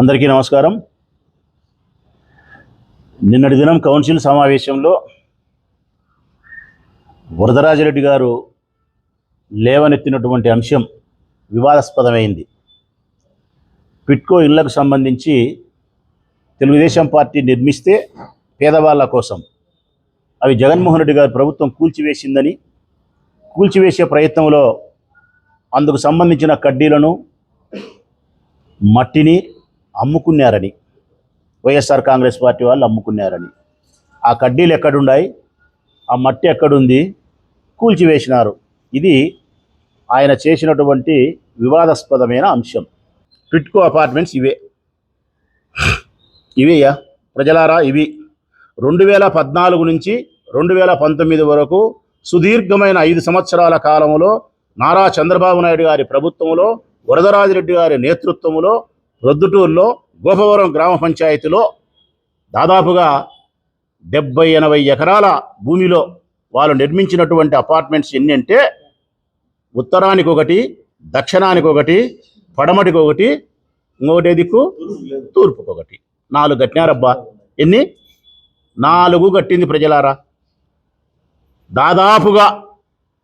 అందరికీ నమస్కారం. నిన్నటి దినం కౌన్సిల్ సమావేశంలో వరదరాజరెడ్డి గారు లేవనెత్తినటువంటి అంశం వివాదాస్పదమైంది. పిట్కో ఇళ్ళకు సంబంధించి తెలుగుదేశం పార్టీ నిర్మిస్తే పేదవాళ్ళ కోసం అవి జగన్మోహన్ రెడ్డి గారు ప్రభుత్వం కూల్చివేసిందని కూల్చివేసే ప్రయత్నంలో అందుకు సంబంధించిన కడ్డీలను మట్టిని అమ్ముకున్నారని. వైఎస్ఆర్ కాంగ్రెస్ పార్టీ వాళ్ళు అమ్ముకున్నారని. ఆ కడ్డీలు ఎక్కడున్నాయి? ఆ మట్టి ఎక్కడుంది? కూల్చివేసినారు ఇది ఆయన చేసినటువంటి వివాదాస్పదమైన అంశం. పిట్కో అపార్ట్మెంట్స్ ఇవే. ఇవేయా ప్రజలారా ఇవి. రెండు వేల పద్నాలుగు నుంచి రెండు వేల పంతొమ్మిది వరకు సుదీర్ఘమైన ఐదు సంవత్సరాల కాలంలో నారా చంద్రబాబు నాయుడు గారి ప్రభుత్వంలో వరదరాజిరెడ్డి గారి నేతృత్వంలో రొద్దుటూరులో గోపవరం గ్రామ పంచాయతీలో దాదాపుగా డెబ్బై ఎనభై ఎకరాల భూమిలో వాళ్ళు నిర్మించినటువంటి అపార్ట్మెంట్స్ ఎన్ని అంటే ఉత్తరానికి ఒకటి దక్షిణానికి ఒకటి పడమటికి ఒకటి ఇంకొకటి దిక్కు తూర్పుకి ఒకటి నాలుగు కట్టినారబ్బా. ఎన్ని? నాలుగు కట్టింది ప్రజలారా. దాదాపుగా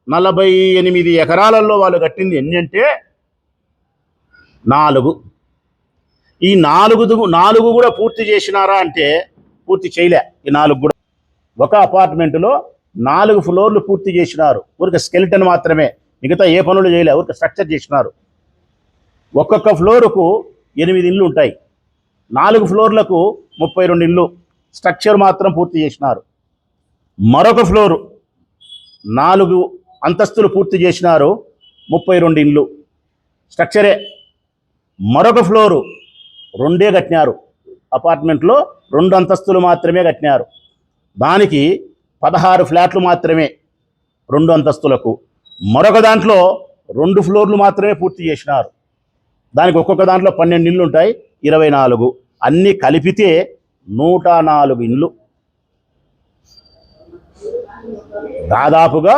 నలభై ఎనిమిది ఎకరాలలో వాళ్ళు కట్టింది ఎన్ని అంటే నాలుగు. ఈ నాలుగు నాలుగు కూడా పూర్తి చేసినారా అంటే పూర్తి చేయలే. ఈ నాలుగు కూడా. ఒక అపార్ట్మెంటులో నాలుగు ఫ్లోర్లు పూర్తి చేసినారు. ఊరికి స్కెలిటన్ మాత్రమే. మిగతా ఏ పనులు చేయలే. ఊరికి స్ట్రక్చర్ చేసినారు. ఒక్కొక్క ఫ్లోరుకు ఎనిమిది ఇళ్ళు ఉంటాయి. నాలుగు ఫ్లోర్లకు ముప్పై రెండు ఇళ్ళు. స్ట్రక్చర్ మాత్రం పూర్తి చేసినారు. మరొక ఫ్లోరు నాలుగు అంతస్తులు పూర్తి చేసినారు. ముప్పై రెండు ఇళ్ళు. స్ట్రక్చరే. మరొక ఫ్లోరు రెండే కట్టినారు. అపార్ట్మెంట్లో రెండు అంతస్తులు మాత్రమే కట్టినారు. దానికి పదహారు ఫ్లాట్లు మాత్రమే రెండు అంతస్తులకు. మరొక దాంట్లో రెండు ఫ్లోర్లు మాత్రమే పూర్తి చేసినారు. దానికి ఒక్కొక్క దాంట్లో పన్నెండు ఇళ్ళు ఉంటాయి ఇరవై నాలుగు. అన్నీ కలిపితే నూట నాలుగు ఇండ్లు దాదాపుగా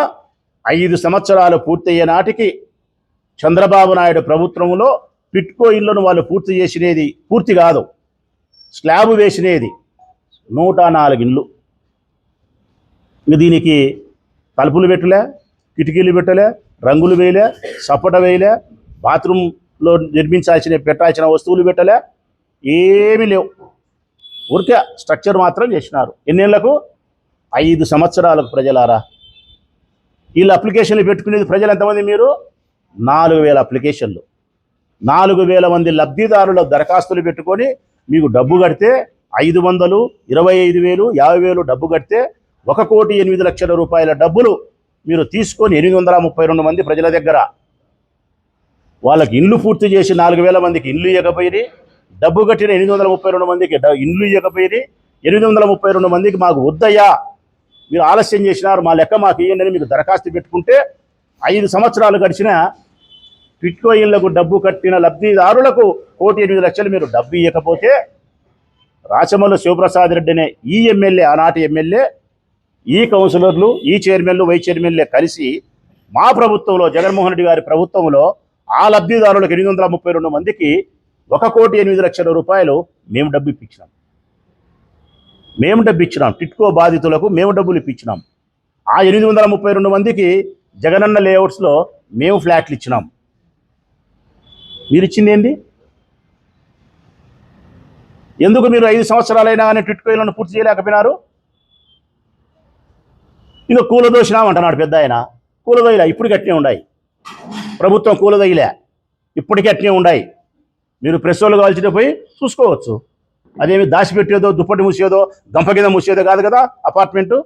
ఐదు సంవత్సరాలు పూర్తయ్యే నాటికి చంద్రబాబు నాయుడు ప్రభుత్వంలో పిట్కో ఇళ్ళను వాళ్ళు పూర్తి చేసినది పూర్తి కాదు. స్లాబ్ వేసినది. నూట నాలుగు ఇండ్లు. దీనికి తలుపులు పెట్టలే కిటికీలు పెట్టలే రంగులు వేయలే సపోట వేయలే బాత్రూంలో నిర్మించాల్సిన పెట్టాల్సిన వస్తువులు పెట్టలే ఏమీ లేవు. ఊరికే స్ట్రక్చర్ మాత్రం చేసినారు. ఎన్నేళ్ళకు? ఐదు సంవత్సరాలకు ప్రజలారా. వీళ్ళు అప్లికేషన్లు పెట్టుకునేది ప్రజలు ఎంతమంది మీరు? నాలుగు వేల అప్లికేషన్లు. నాలుగు వేల మంది లబ్ధిదారుల దరఖాస్తులు పెట్టుకొని మీకు డబ్బు కడితే ఐదు వందలు ఇరవై ఐదు వేలు యాభై వేలు డబ్బు కడితే ఒక కోటి ఎనిమిది లక్షల రూపాయల డబ్బులు మీరు తీసుకొని ఎనిమిది వందల ముప్పై రెండు మంది ప్రజల దగ్గర. వాళ్ళకి ఇల్లు పూర్తి చేసి నాలుగు వేల మందికి ఇల్లు ఇవ్వకపోయి డబ్బు కట్టిన ఎనిమిది వందల ముప్పై రెండు మందికి ఇల్లు ఇవ్వకపోయి ఎనిమిది వందల ముప్పై రెండు మందికి మాకు వద్దయ్యా మీరు ఆలస్యం చేసినారు మా లెక్క మాకు ఇవ్వండి అని మీకు దరఖాస్తు పెట్టుకుంటే ఐదు సంవత్సరాలు గడిచిన టిట్కో డబ్బు కట్టిన లబ్ధిదారులకు కోటి ఎనిమిది లక్షలు మీరు డబ్బు ఇవ్వకపోతే రాచమల్లు శివప్రసాద్ రెడ్డి అనే ఈ ఎమ్మెల్యే ఆనాటి ఎమ్మెల్యే ఈ కౌన్సిలర్లు ఈ చైర్మన్లు వైస్ చైర్మన్లే కలిసి మా ప్రభుత్వంలో జగన్మోహన్ రెడ్డి గారి ప్రభుత్వంలో ఆ లబ్ధిదారులకు ఎనిమిది వందల ముప్పై రెండు మందికి ఒక కోటి ఎనిమిది లక్షల రూపాయలు మేము డబ్బు ఇప్పించినాం. మేము డబ్బు ఇచ్చినాం. టిట్కో బాధితులకు మేము డబ్బులు ఇప్పించినాం. ఆ ఎనిమిది వందల ముప్పై రెండు మందికి జగనన్న లేఅవుట్స్లో మేము ఫ్లాట్లు ఇచ్చినాం. మీరు ఇచ్చింది ఏంది ఎందుకు మీరు ఐదు సంవత్సరాలైనా కానీ టిట్కో పూర్తి చేయలేకపోయినారు? ఇక కూలదోషినాం అంటున్నాడు పెద్ద ఆయన. కూలదోయలే ఇప్పుడు గట్టినే ఉన్నాయి ప్రభుత్వం కూలదోయిలే ఇప్పటికీ అట్నే ఉన్నాయి మీరు ప్రెస్ వాళ్ళు కావాల్సిన పోయి చూసుకోవచ్చు. అదేమి దాచిపెట్టేదో దుప్పటి మూసేదో గంప కింద మూసేదో కాదు కదా అపార్ట్మెంటు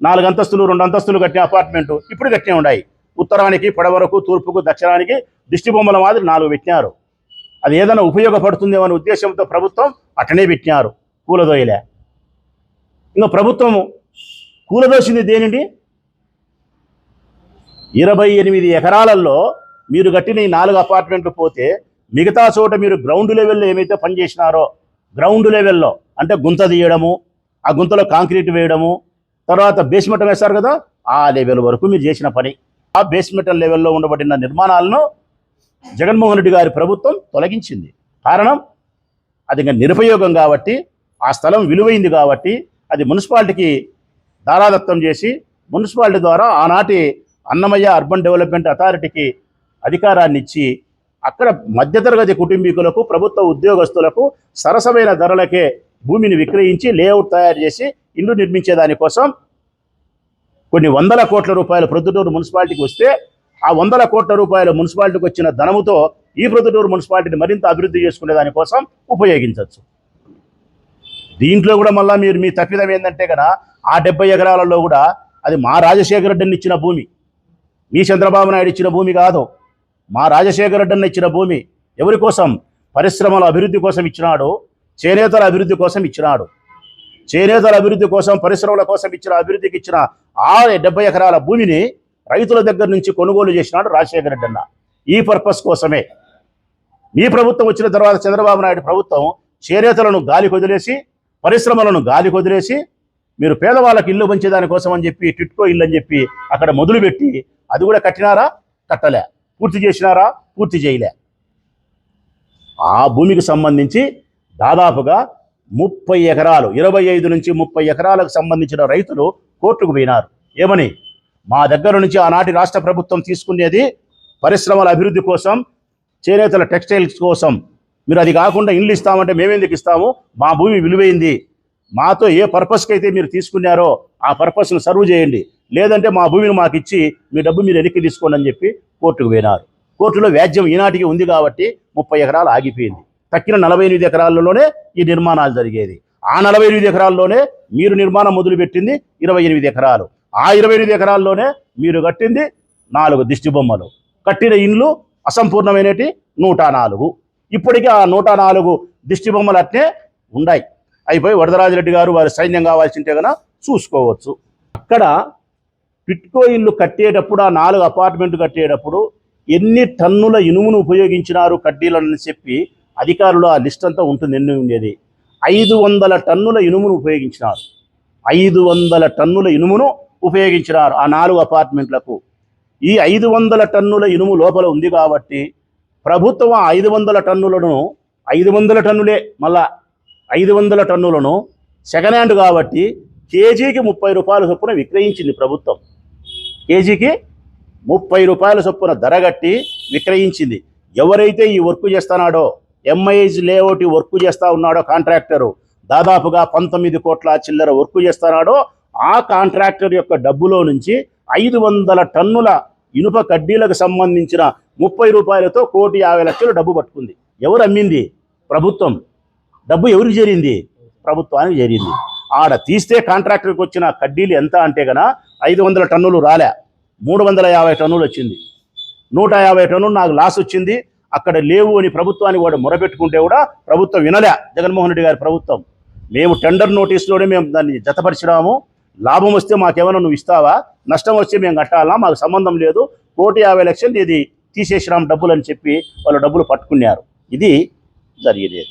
నాలుగు అంతస్తులు రెండు అంతస్తులు కట్టిన అపార్ట్మెంటు ఇప్పుడు కట్టినే ఉన్నాయి ఉత్తరానికి పడవరకు తూర్పుకు దక్షిణానికి దిష్టిబొమ్మల మాదిరి నాలుగు పెట్టినారు. అది ఏదైనా ఉపయోగపడుతుందేమో అనే ఉద్దేశంతో ప్రభుత్వం అట్టనే పెట్టినారు కూలదోయలే ఇంకా ప్రభుత్వము కూలదోసింది దేనిండి? ఇరవై ఎనిమిది ఎకరాలలో మీరు కట్టిన ఈ నాలుగు అపార్ట్మెంట్లు పోతే మిగతా చోట మీరు గ్రౌండ్ లెవెల్లో ఏమైతే పనిచేసినారో గ్రౌండ్ లెవెల్లో అంటే గుంత తీయడము ఆ గుంతలో కాంక్రీట్ వేయడము తర్వాత బేస్మెంట్ వేస్తారు కదా ఆ లెవెల్ వరకు మీరు చేసిన పని. ఆ బేస్మెంట్ లెవెల్లో ఉండబడిన నిర్మాణాలను జగన్మోహన్ రెడ్డి గారి ప్రభుత్వం తొలగించింది. కారణం అది ఇంకా నిరుపయోగం కాబట్టి ఆ స్థలం విలువైంది కాబట్టి అది మున్సిపాలిటీకి దారాదత్తం చేసి మున్సిపాలిటీ ద్వారా ఆనాటి అన్నమయ్య అర్బన్ డెవలప్మెంట్ అథారిటీకి అధికారాన్ని ఇచ్చి అక్కడ మధ్యతరగతి కుటుంబీకులకు ప్రభుత్వ ఉద్యోగస్తులకు సరసమైన ధరలకే భూమిని విక్రయించి లేఅవుట్ తయారు చేసి ఇల్లు నిర్మించే దానికోసం కొన్ని వందల కోట్ల రూపాయలు ప్రొద్దుటూరు మున్సిపాలిటీకి వస్తే ఆ వందల కోట్ల రూపాయల మున్సిపాలిటీకి వచ్చిన ధనముతో ఈ ప్రొద్దుటూరు మున్సిపాలిటీని మరింత అభివృద్ధి చేసుకునే దానికోసం ఉపయోగించవచ్చు. దీంట్లో కూడా మళ్ళీ మీరు మీ తప్పిదం ఏంటంటే కదా ఆ డెబ్బై ఎకరాలలో కూడా అది మా రాజశేఖర రెడ్డిని ఇచ్చిన భూమి. మీ చంద్రబాబు నాయుడు ఇచ్చిన భూమి కాదు. మా రాజశేఖర రెడ్డిని ఇచ్చిన భూమి ఎవరి కోసం? పరిశ్రమల అభివృద్ధి కోసం ఇచ్చినాడు చేనేతల అభివృద్ధి కోసం ఇచ్చినాడు. చేనేతల అభివృద్ధి కోసం పరిశ్రమల కోసం ఇచ్చిన అభివృద్ధికి ఇచ్చిన ఆ డెబ్బై ఎకరాల భూమిని రైతుల దగ్గర నుంచి కొనుగోలు చేసినాడు రాజశేఖర రెడ్డి అన్న. ఈ పర్పస్ కోసమే. మీ ప్రభుత్వం వచ్చిన తర్వాత చంద్రబాబు నాయుడు ప్రభుత్వం చేనేతలను గాలి కొదిలేసి పరిశ్రమలను గాలి కొదిలేసి మీరు పేదవాళ్ళకి ఇల్లు పంచేదాని కోసం అని చెప్పి టిట్కో ఇల్లు అని చెప్పి అక్కడ మొదలుపెట్టి అది కూడా కట్టినారా? కట్టలే. పూర్తి చేసినారా? పూర్తి చేయలే. ఆ భూమికి సంబంధించి దాదాపుగా ముప్పై ఎకరాలు ఇరవై ఐదు నుంచి ముప్పై ఎకరాలకు సంబంధించిన రైతులు కోర్టుకు పోయినారు. ఏమని? మా దగ్గర నుంచి ఆనాటి రాష్ట్ర ప్రభుత్వం తీసుకునేది పరిశ్రమల అభివృద్ధి కోసం చేనేతల టెక్స్టైల్స్ కోసం. మీరు అది కాకుండా ఇండ్లు ఇస్తామంటే మేమెందుకు ఇస్తాము? మా భూమి విలువైంది. మాతో ఏ పర్పస్కి అయితే మీరు తీసుకున్నారో ఆ పర్పస్ను సర్వ్ చేయండి. లేదంటే మా భూమిని మాకు ఇచ్చి మీ డబ్బు మీరు వెనక్కి తీసుకోండి అని చెప్పి కోర్టుకు పోయినారు. కోర్టులో వ్యాజ్యం ఈనాటికి ఉంది కాబట్టి ముప్పై ఎకరాలు ఆగిపోయింది. తక్కిన నలభై ఎనిమిది ఎకరాల్లోనే ఈ నిర్మాణాలు జరిగేది. ఆ నలభై ఎనిమిది ఎకరాల్లోనే మీరు నిర్మాణం మొదలుపెట్టింది ఇరవై ఎనిమిది ఎకరాలు. ఆ ఇరవై ఎనిమిది ఎకరాల్లోనే మీరు కట్టింది నాలుగు దిష్టి బొమ్మలు. కట్టిన ఇండ్లు అసంపూర్ణమైనటి నూట నాలుగు. ఇప్పటికీ ఆ నూట నాలుగు దిష్టి బొమ్మలు అట్నే ఉన్నాయి. అయిపోయి వరదరాజరెడ్డి గారు వారి సైన్యం కావాల్సింటే కనుక చూసుకోవచ్చు. అక్కడ పిట్కో ఇల్లు కట్టేటప్పుడు ఆ నాలుగు అపార్ట్మెంట్ కట్టేటప్పుడు ఎన్ని టన్నుల ఇనుమును ఉపయోగించినారు కడ్డీలని చెప్పి అధికారులు ఆ లిస్ట్ అంతా ఉంటుంది ఎన్ని ఉండేది? ఐదు వందల టన్నుల ఇనుమును ఉపయోగించినారు. ఐదు వందల టన్నుల ఇనుమును ఉపయోగించినారు ఆ నాలుగు అపార్ట్మెంట్లకు. ఈ ఐదు వందల టన్నుల ఇనుము లోపల ఉంది కాబట్టి ప్రభుత్వం ఐదు వందల టన్నులను ఐదు వందల టన్నులే మళ్ళా ఐదు వందల టన్నులను సెకండ్ హ్యాండ్ కాబట్టి కేజీకి ముప్పై రూపాయల చొప్పున విక్రయించింది ప్రభుత్వం. కేజీకి ముప్పై రూపాయల చొప్పున ధర కట్టి విక్రయించింది. ఎవరైతే ఈ వర్క్ చేస్తున్నాడో ఎంఐఎస్ లేఅవుట్ వర్క్ చేస్తా ఉన్నాడో కాంట్రాక్టరు దాదాపుగా పంతొమ్మిది కోట్ల చిల్లర వర్క్ చేస్తున్నాడో ఆ కాంట్రాక్టర్ యొక్క డబ్బులో నుంచి ఐదు వందల టన్నుల ఇనుప కడ్డీలకు సంబంధించిన ముప్పై రూపాయలతో కోటి యాభై లక్షలు డబ్బు పట్టుకుంది. ఎవరు అమ్మింది? ప్రభుత్వం. డబ్బు ఎవరికి చేరింది? ప్రభుత్వానికి చేరింది. ఆడ తీస్తే కాంట్రాక్టర్కి వచ్చిన కడ్డీలు ఎంత అంటే గన ఐదు వందల టన్నులు రాలే. మూడు వందల యాభై టన్నులు వచ్చింది. నూట యాభై టన్నులు నాకు లాస్ వచ్చింది. అక్కడ లేవు అని ప్రభుత్వానికి కూడా మొరపెట్టుకుంటే కూడా ప్రభుత్వం వినలే. జగన్మోహన్ రెడ్డి గారి ప్రభుత్వం. మేము టెండర్ నోటీస్లోనే మేము దాన్ని జతపరిచినాము. లాభం వస్తే మాకేమైనా నువ్వు ఇస్తావా? నష్టం వస్తే మేము కట్టాలా? మాకు సంబంధం లేదు. కోటి యాభై లక్షలు ఇది తీసేసినాం డబ్బులు అని చెప్పి వాళ్ళు డబ్బులు పట్టుకున్నారు. ఇది జరిగేది.